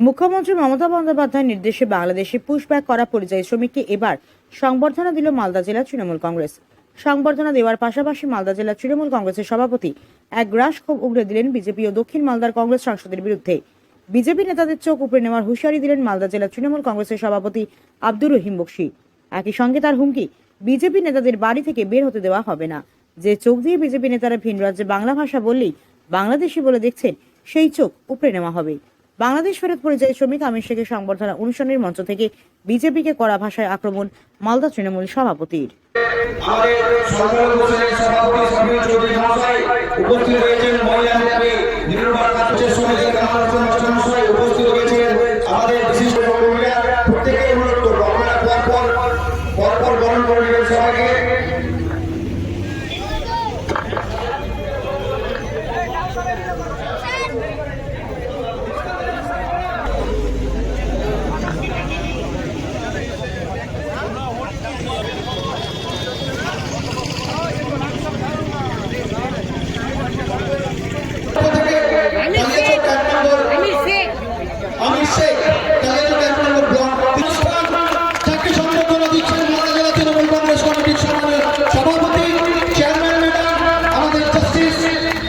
মুখ্যমন্ত্রী মমতা বন্দ্যোপাধ্যায়ের নির্দেশে বাংলাদেশে পুশব্যাক করা পরিযায়ী শ্রমিককে এবার সংবর্ধনা দিল মালদা জেলা তৃণমূল কংগ্রেস। সংবর্ধনা দেওয়ার পাশাপাশি মালদা জেলা তৃণমূল কংগ্রেসের সভাপতি এক গ্রাস ক্ষোভ উগড়ে দিলেন বিজেপি ও দক্ষিণ মালদার কংগ্রেস সাংসদের বিরুদ্ধে। বিজেপি নেতাদের চোখ উপড়ে নেওয়ার হুঁশিয়ারি দিলেন মালদা জেলা তৃণমূল কংগ্রেসের সভাপতি আব্দুর রহিম বক্সি। একই সঙ্গে তার হুমকি, বিজেপি নেতাদের বাড়ি থেকে বের হতে দেওয়া হবে না। যে চোখ দিয়ে বিজেপি নেতারা ভিন রাজ্যে বাংলা ভাষা বললেই বাংলাদেশি বলে দেখছেন, সেই চোখ উপড়ে নেওয়া হবে। বাংলাদেশ ফেরত পরিযায়ী শ্রমিক আমির শেখের সংবর্ধনা অনুষ্ঠানের মঞ্চ থেকে বিজেপিকে কড়া ভাষায় আক্রমণ, মালদা তৃণমূল সভাপতির। করে আমির শেখ কালিয়াচক এক নম্বর ব্লক অনুষ্ঠান যাকে সম্বোধনা দিচ্ছেন মালদা জেলা তৃণমূল কংগ্রেস কমিটির সম্মানের সভাপতি চেয়ারম্যান ম্যাডাম আমাদের জাস্টিস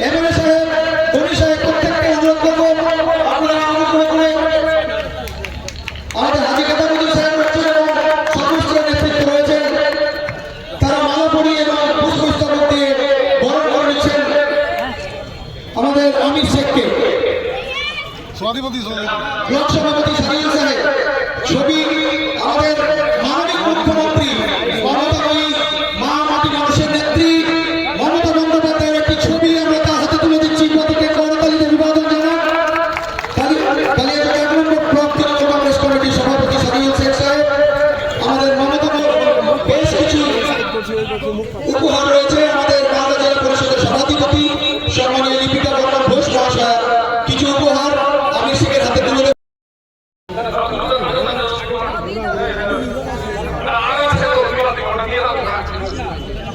এমএলএ সাহেব ধনী সাহেব প্রত্যেককে অনুরোধ করব আপনারা অনুগ্রহ করে আমাদের হাজি কাতামুদ্দিন সাহেব রয়েছেন এবং সমস্ত নেতৃত্ব রয়েছেন তারা মালাপুরি এবং পুষ্পস্তবক দিয়ে বরণ করে নিচ্ছেন আমাদের আমির শেখকে সভাধিপতি সভাধিপতি ব্লক সভাপতি সাহিল সাহেব ছবি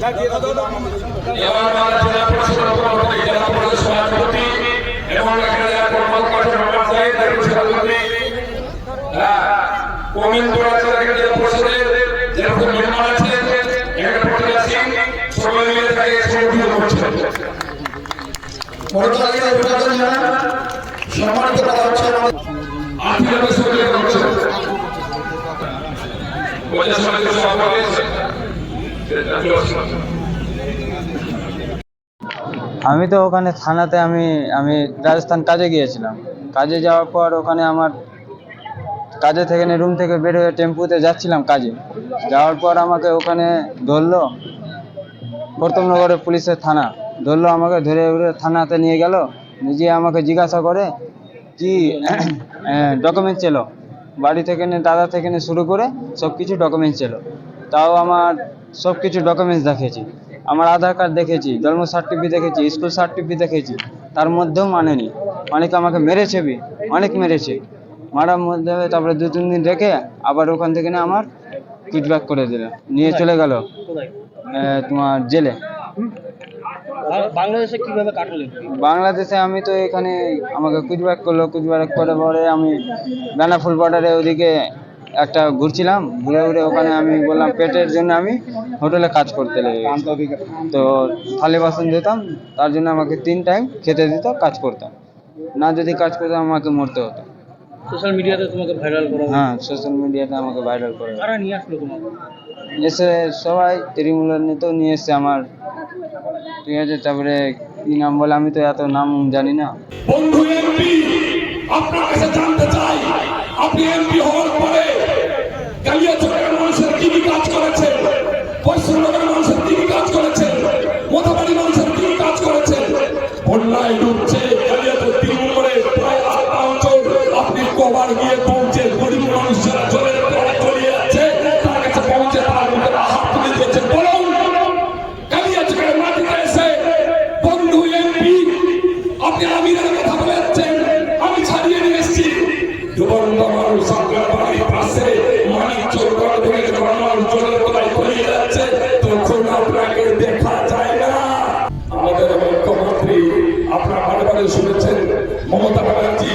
এবার আমরা জেলা পরিষদের সভাপতি জেলা পরিষদ সভাপতি এবং এখানে যারা কর্মরত করেছেন তাদের সভাপতি হ্যাঁ কমিন্দুর জেলা পরিষদের যেরকম মেম্বার আছে এখানে প্রতিটা সিং সবাই মিলে তাকে সংগঠিত করছেন করতালিতে অভিবাদন জানান সম্মানিত করা হচ্ছে আর্থিক বিষয়ে করছেন ওই সমাজের সভাপতি চলছে আমি তো ওখানে থানাতে, আমি আমি রাজস্থান কাজে গিয়েছিলাম। কাজে যাওয়ার পর ওখানে আমার কাজে থেকে রুম থেকে বের হয়ে টেম্পুতে যাচ্ছিলাম কাজে। যাওয়ার পর আমাকে ওখানে ধরলো প্রথমনগরের পুলিশের থানা। ধরলো আমাকে, ধরে ধরে থানাতে নিয়ে গেল। নিজে আমাকে জিজ্ঞাসা করে, কি ডকুমেন্টস ছিল বাড়ি থেকে নিয়ে দাদা থেকে নিয়ে শুরু করে সব কিছু ডকুমেন্টস ছিল তাও আমার সব কিছু ডকুমেন্টস দেখেছি। আমার আধার কার্ড দেখেছি জন্ম সার্টিফিকেট দেখেছি স্কুল সার্টিফিকেট দেখেছি। তার মধ্যেও মানেনি। অনেক আমাকে মেরেছে বি অনেক মেরেছে। মারার মধ্যে তারপরে দু তিন দিন রেখে আবার ওখান থেকে না আমার কিডব্যাক করে দিল। নিয়ে চলে গেল তোমার জেলে। বাংলাদেশে কীভাবে কাটালেন? বাংলাদেশে আমি তো এখানে আমাকে কুচব্যাক করল কুচব্যাক করে পরে আমি বেনাফুল বর্ডারে ওদিকে একটা ঘুরছিলাম ঘুরে ঘুরে ওখানে আমি বললাম পেটের জন্য আমি হোটেলে কাজ করতে লেগে গেছি। তো থালি বাসন দিতাম তার জন্য আমাকে তিন টাইম খেতে দিত কাজ করতাম। না যদি কাজ করতাম আমাকে মরতে হতো। সোশ্যাল মিডিয়াতে তোমাকে ভাইরাল করা হ্যাঁ সোশ্যাল মিডিয়াতে আমাকে ভাইরাল করে কারা নিয়ে আসলো তোমাকে? এসে সবাই তৃণমূলের নেতাও নিয়ে এসছে আমার। ঠিক আছে তারপরে কি নাম বলে আমি তো এত নাম জানি না। বন্ধু এমপি আপনার কাছে জানতে চাই আপনি এমপি হওয়ার পরে কালিয়াচকের মানুষের কি কাজ করেছেন পশ্চিমবঙ্গের মানুষের কি কাজ করেছেন মোথাবাড়ি মানুষের কি কাজ করেছেন বন্যায় ডুবছে কালিয়াচক তৃণমূলের প্রায় আটটা অঞ্চল। আপনি কবার গিয়ে শুনেছেন মমতা ব্যানার্জি।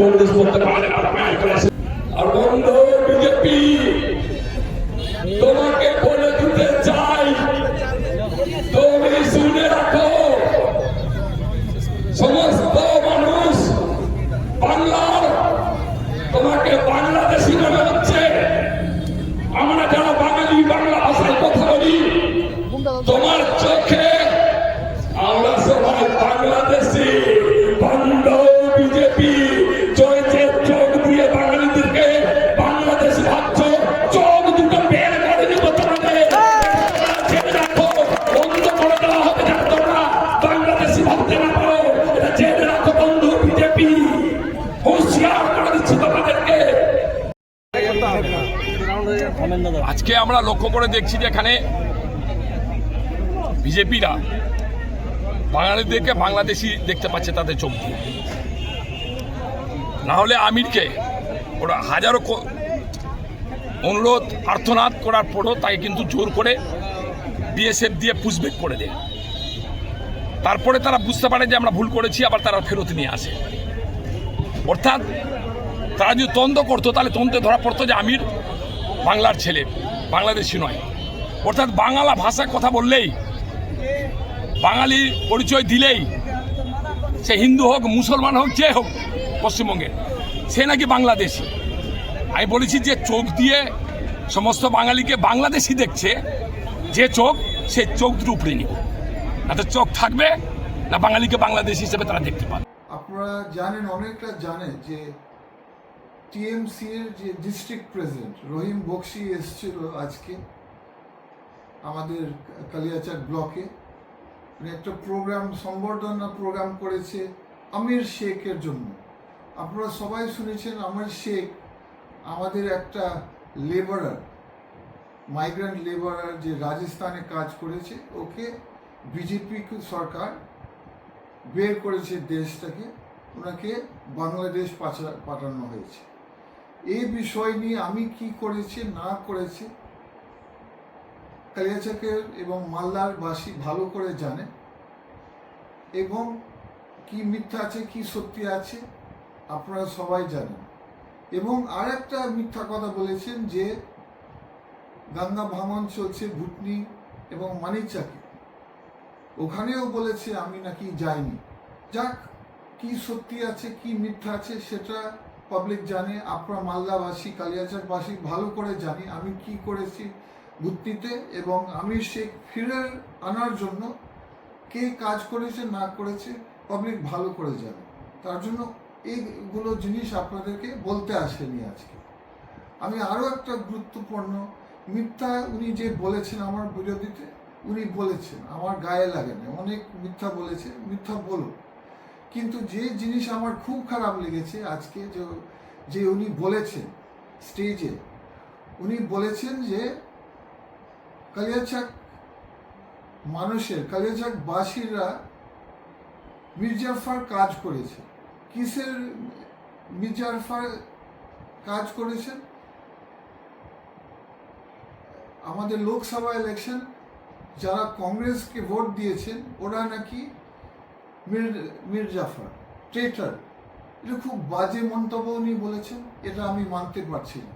কংগ্রেস করতে পারে। আর বন্ধ বিজেপি তোমাকে বলে দিতে চাই, তুমি শুনে রাখো, সমস্ত মানুষ বাংলার, তোমাকে বাংলাদেশি মনে হচ্ছে আমরা যারা বাঙালি বাংলা ভাষায় কথা বলি, তোমার চোখে লক্ষ্য করে দেখছি যে এখানে বিজেপিরা বাঙালিদেরকে বাংলাদেশি দেখতে পাচ্ছে তাদের চোখ দিয়ে। না হলে আমিরকে ওরা হাজারো অনুরোধ আর্থনাদ করার পরও তাকে কিন্তু জোর করে বিএসএফ দিয়ে পুষবেক করে দেয়। তারপরে তারা বুঝতে পারে যে আমরা ভুল করেছি, আবার তারা ফেরত নিয়ে আসে। অর্থাৎ তারা যদি তন্দ্র করতো, তাহলে তন্ত্রে ধরা পড়তো যে আমির বাংলার ছেলে। বাংলাদেশি নয়। অর্থাৎ বাংলা ভাষায় কথা বললেই, বাঙালি পরিচয় দিলেই, সে হিন্দু হোক, মুসলমান হোক, যে হোক পশ্চিমবঙ্গের সে নাকি বাংলাদেশি। আমি বলেছি যে চোখ দিয়ে সমস্ত বাঙালিকে বাংলাদেশি দেখছে, যে চোখ, সে চোখ দুটো উপরে নিব। না তো চোখ থাকবে, না বাঙালিকে বাংলাদেশি হিসেবে তারা দেখতে পাবে। আপনারা জানেন, অনেকটা জানেন যে টিএমসি এর যে ডিস্ট্রিক্ট প্রেসিডেন্ট রহিম বক্সি এসেছিল আজকে আমাদের কালিয়াচার ব্লকে একটা প্রোগ্রাম সম্বর্ধনা প্রোগ্রাম করেছে আমির শেখের জন্য। আপনারা সবাই শুনেছেন আমির শেখ আমাদের একটা লেবারার মাইগ্রেন্ট লেবারার যে রাজস্থানে কাজ করেছে, ওকে বিজেপি সরকার বের করেছে দেশটাকে। ওনাকে বাংলাদেশ পাঠানো হয়েছে। এই বিষয় নিয়ে আমি কি করেছি, না করেছি, কালিয়াচকের এবং মালদার বাসী ভালো করে জানে এবং কি মিথ্যা আছে, কি সত্যি আছে, আপনারা সবাই জানেন। এবং আর একটা মিথ্যা কথা বলেছেন যে গঙ্গা ভাঙন চলছে ভুটনি এবং মানিকচাকে। ওখানেও বলেছে, আমি নাকি যাইনি। যাক, কি সত্যি আছে, কি মিথ্যা আছে, সেটা পাবলিক জানে, আপনারা মালদাবাসী কালিয়াচারবাসী ভালো করে জানি আমি কি করেছি ভুতনিতে এবং আমি সে ফিরে আনার জন্য কে কাজ করেছে, না করেছে পাবলিক ভালো করে জানে। তার জন্য এইগুলো জিনিস আপনাদেরকে বলতে আসেনি আজকে। আমি আরও একটা গুরুত্বপূর্ণ, মিথ্যা উনি যে বলেছেন আমার বিরোধীতে, উনি বলেছেন, আমার গায়ে লাগে না। অনেক মিথ্যা বলেছে, মিথ্যা বলুন কিন্তু যে জিনিস আমার খুব খারাপ লেগেছে আজকে যে যে উনি বলেছেন স্টেজে উনি বলেছেন যে, কালিয়াচাক মানুষের, কালিয়াচাক বাসীরা মির্জাফার কাজ করেছে। কিসের মির্জাফার কাজ করেছেন আমাদের লোকসভা ইলেকশন যারা কংগ্রেসকে ভোট দিয়েছেন, ওরা নাকি মির জাফর ট্রেটার এটা খুব বাজে মন্তব্য উনি বলেছেন এটা আমি মানতে পারছি না।